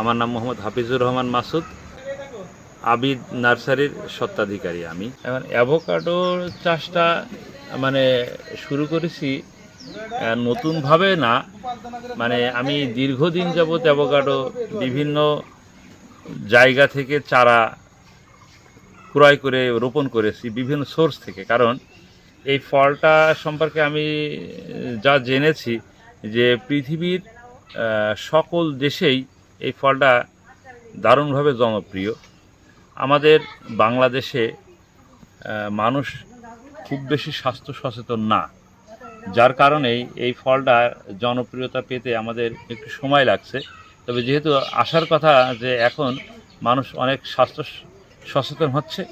আমার নাম মোহাম্মদ হাফিজুর রহমান মাসুদ। আবিদ নার্সারির সত্ত্বাধিকারী আমি। এখন অ্যাভোকাডোর চাষটা মানে শুরু করেছি নতুনভাবে না। মানে আমি দীর্ঘদিন যাবৎ অ্যাভোকাডো বিভিন্ন জায়গা থেকে চারা ক্রয় করে রোপণ করেছি, বিভিন্ন সোর্স থেকে। কারণ এই ফলটা সম্পর্কে আমি যা জেনেছি যে পৃথিবীর সকল দেশেই এই ফলটা দারুণভাবে জনপ্রিয়। আমাদের বাংলাদেশে মানুষ খুব বেশি স্বাস্থ্য সচেতন না, যার কারণেই এই ফলটা জনপ্রিয়তা পেতে আমাদের একটু সময় লাগছে। তবে যেহেতু আসার কথা যে এখন মানুষ অনেক স্বাস্থ্য সচেতন হচ্ছে,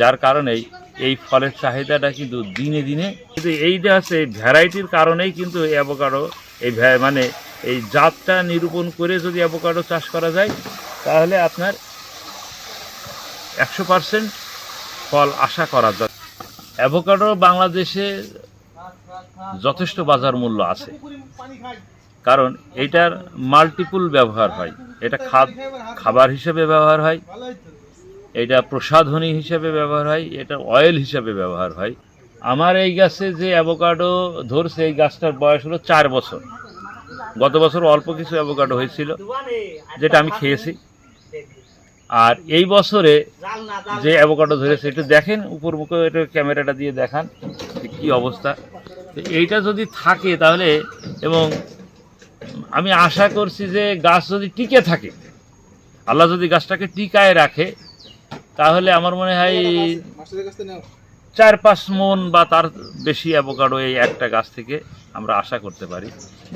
যার কারণেই এই ফলের চাহিদাটা কিন্তু দিনে দিনে, কিন্তু এইটা হচ্ছে ভ্যারাইটির কারণেই কিন্তু অ্যাভোকাডো, এই মানে এই জাতটা নিরূপণ করে যদি অ্যাভোকাডো চাষ করা যায়, তাহলে আপনার একশো পার্সেন্ট ফল আশা করা যায়। অ্যাভোকাডো বাংলাদেশে যথেষ্ট বাজার মূল্য আছে। কারণ এটার মাল্টিপুল ব্যবহার হয়। এটা খাবার হিসেবে ব্যবহার হয়। এটা প্রসাধনী হিসেবে ব্যবহার হয়। এটা অয়েল হিসেবে ব্যবহার হয়। আমার এই গাছে যে অ্যাভোকাডো ধরছে, এই গাছটার বয়স হলো চার বছর। গত বছর অল্প কিছু অ্যাভোকাডো হয়েছিল, যেটা আমি খেয়েছি। আর এই বছরে যে অ্যাভোকাডো ধরেছে, একটু দেখেন উপর মুখে একটু ক্যামেরাটা দিয়ে দেখান কি অবস্থা। এইটা যদি থাকে তাহলে, এবং আমি আশা করছি যে গাছ যদি টিকে থাকে, আল্লাহ যদি গাছটাকে টিকায় রাখে, তাহলে আমার মনে হয় চার পাঁচ মন বা তার বেশি অ্যাভোকাডো এই একটা গাছ থেকে আমরা আশা করতে পারি।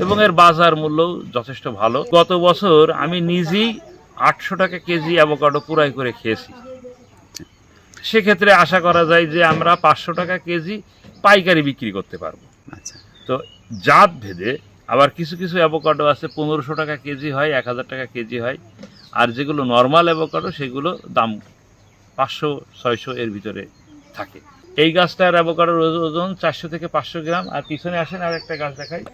এবং এর বাজার মূল্যও যথেষ্ট ভালো। গত বছর আমি নিজেই আটশো টাকা কেজি অ্যাভোকাডো কুড়াই করে খেয়েছি। সেক্ষেত্রে আশা করা যায় যে আমরা পাঁচশো টাকা কেজি পাইকারি বিক্রি করতে পারব। আচ্ছা। তো জাত ভেদে আবার কিছু কিছু অ্যাভোকাডো আছে পনেরোশো টাকা কেজি হয় এক হাজার টাকা কেজি হয়। আর যেগুলো নর্মাল অ্যাভোকাডো সেগুলো দাম পাঁচশো ছয়শো এর ভিতরে থাকে। এই গাছটার অ্যাভোকাডোর ওজ- ওজন চারশো থেকে পাঁচশো গ্রাম, আর পিছনে আসেন আর একটা গাছ দেখাই।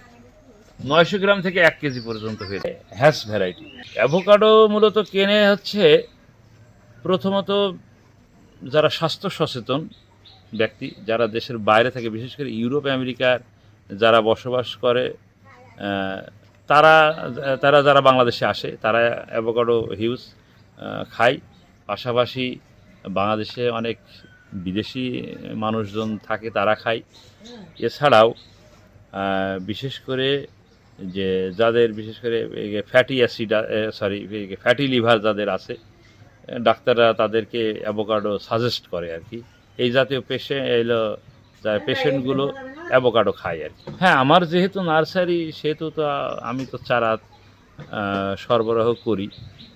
নয়শো গ্রাম থেকে এক কেজি পর্যন্ত হয়ে যায় হ্যাস ভ্যারাইটি। অ্যাভোকাডো মূলত কেনে হচ্ছে প্রথমত যারা স্বাস্থ্য সচেতন ব্যক্তি, যারা দেশের বাইরে থাকে, বিশেষ করে ইউরোপ, আমেরিকার যারা বসবাস করে তারা তারা যারা বাংলাদেশে আসে, তারা অ্যাভোকাডো হিউজ খায়। পাশাপাশি বাংলাদেশে অনেক বিদেশি মানুষজন থাকে, তারা খায়। এছাড়াও বিশেষ করে যে যাদের, বিশেষ করে fatty acid sorry fatty liver যাদের আছে, ডাক্তাররা তাদেরকে অ্যাভোকাডো সাজেস্ট করে আর কি। এই জাতীয় পেশেন্ট এলো পেশেন্টগুলো অ্যাভোকাডো খায় আর কি। হ্যাঁ আমার যেহেতু নার্সারি, সেহেতু তো আমি তো চারা সরবরাহ করি।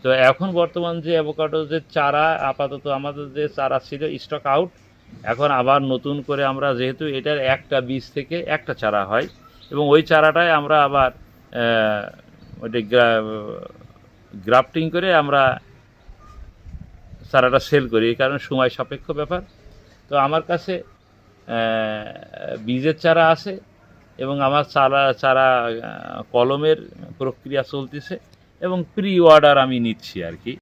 তো এখন বর্তমান যে অ্যাভোকাডো যে চারা, আপাতত আমাদের যে চারা ছিল স্টক আউট এখন আবার নতুন করে আমরা যেহেতু এটার একটা বীজ থেকে একটা চারা হয় এবং ওই চারাটাই আমরা আবার ওইটা গ্রাফটিং করে আমরা চারাটা সেল করি। এই কারণে সময় সাপেক্ষ ব্যাপার। তো আমার কাছে বীজের চারা আছে। এবং আমার সারা সারা কলমের প্রক্রিয়া চলতেছে এবং প্রি অর্ডার আমি নিচ্ছি আর কি।